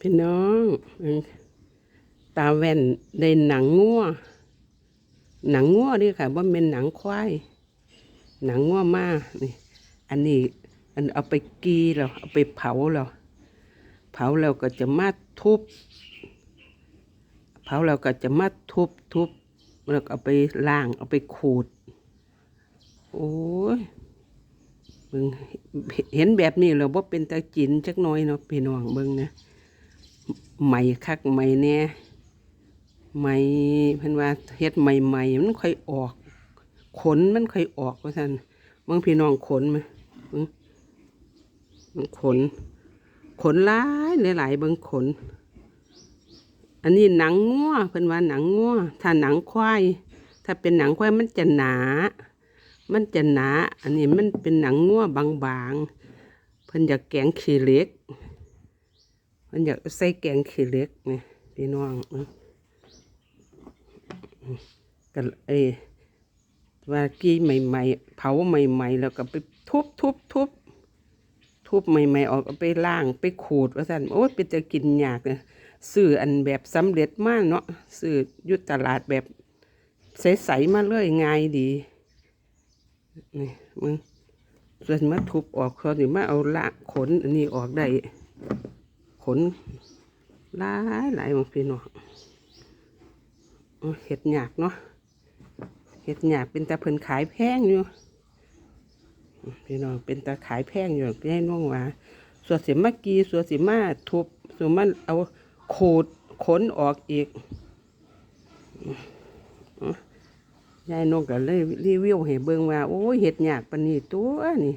พี่น้อง ตาแว่นได้หนังงัวหนังงัวนี่ค่ะว่าเป็นหนังควายหนังงัวมานี่ อันนี้อันเอาไปกีแล้วเอาไปเผาแล้วเผาแล้วก็จะมาทุบ เผาแล้วก็จะมาทุบทุบแล้วก็เอาไปล้างเอาไปขูด โอ้ยเบิ่งเห็นแบบนี้แล้วว่เป็นตาจินจักน้อยเนาะพี่น้องเบิ่งนะ ใหม่คักใหม่แน่ใหม่เพิ่นว่าเฮ็ดใหม่ๆมันค่อยออก ขนมันค่อยออกว่าซั่นบิ่งพี่น้องขนมั้ยเบิ่งมันขน ขนหลายหลายๆเบิ่งขน อันนี้หนังงัวเพิ่นว่าหนังงัวถ้าหนังควายถ้าเป็นหนังควายมันจะหนา มันจะหนา อันนี้มันเป็นหนังงัวบางๆเพิ่นอยากแกงขี้เล็ก มันอยากใส่แกงขี้เล็กนี่พี่น้องกันเอว่ากี้ใหม่ๆ เผาใหม่ๆ แล้วก็ไปทุบทุบทุบทุบใหม่ๆ ออกไปล่างไปขูดว่าสั่นโอ้ยเป็นจะกินยากเลยซื้ออันแบบสำเร็จมากเนาะซื้อยุตลาดแบบใสๆมาเลยง่ายดีนี่มึงส่วนมาทุบออกเขาหรือมาเอาละขนอันนี้ออกได้ นหลายหลายของพี่น้องเห็ดหยากเนาะเห็ดหยากเป็นตาเพิ่นขายแพงอยู่พี่น้องเป็นตาขายแพงอยู่พี่ให้น้องว่าส่วนสิมากีส่วนสิมาทุบส่วนมาเอาขูดขนออกอีกยายนกก็เลยรีวิวให้เบิ่งว่า โอ้ยเห็ดหยากปนนี้ตัวนี่